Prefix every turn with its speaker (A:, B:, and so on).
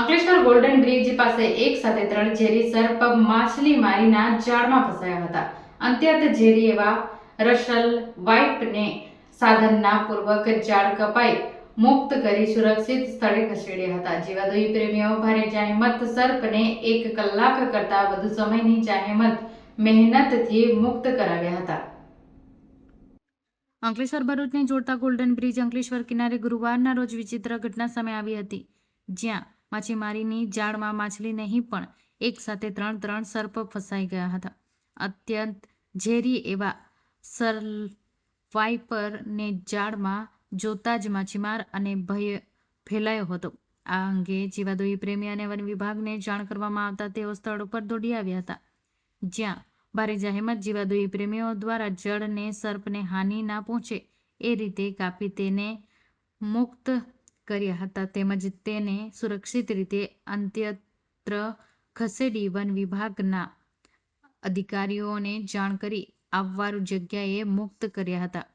A: Ankleshwar golden bridge પાસે એક સાથે ત્રણ ઝેરી સર્પ માછલી મારીના જાળમાં ફસાયા હતા. અંત્યત ઝેરી એવા રશલ વાઇટને સાધનના પૂર્વક જાળ કપાઈ મુક્ત કરી સુરક્ષિત સ્થળે ખસેડ્યા હતા. જીવાદોઈ પ્રેમીઓ ભારે જાહેમત, સર્પને એક કલાક કરતા વધુ સમયની જાહેમત, મહેનતથી મુક્ત કરાવ્યા હતા. અંકલેશ્વર ભરૂચને જોડતા ગોલ્ડન બ્રિજ અંકલેશ્વર કિનારે ગુરુવારના રોજ વિચિત્ર ઘટના સામે આવી હતી. જ્યાં માછીમારીની જાળમાં માછલી નહીં પણ એક સાથે ત્રણ ત્રણ સર્પ ફસાઈ ગયા હતા. અત્યંત ઝેરી એવા સર વાઇપરને જાળમાં જોતા જ માછીમાર અને ભય ફેલાયો હતો. આ અંગે જીવાદોઈ પ્રેમી અને વન વિભાગને જાણ કરવામાં આવતા તેઓ સ્થળ ઉપર દોડી આવ્યા હતા, જ્યાં ભારે જહેમત જીવાદોઈ પ્રેમીઓ દ્વારા જળને સર્પને હાનિ ના પહોંચે એ રીતે કાપી તેને મુક્ત કર્યા હતા તેમજ તેને સુરક્ષિત રીતે અંત્યત્ર ખસેડી વન વિભાગના અધિકારીઓને જાણ કરી આવવાનું જગ્યાએ મુક્ત કર્યા હતા.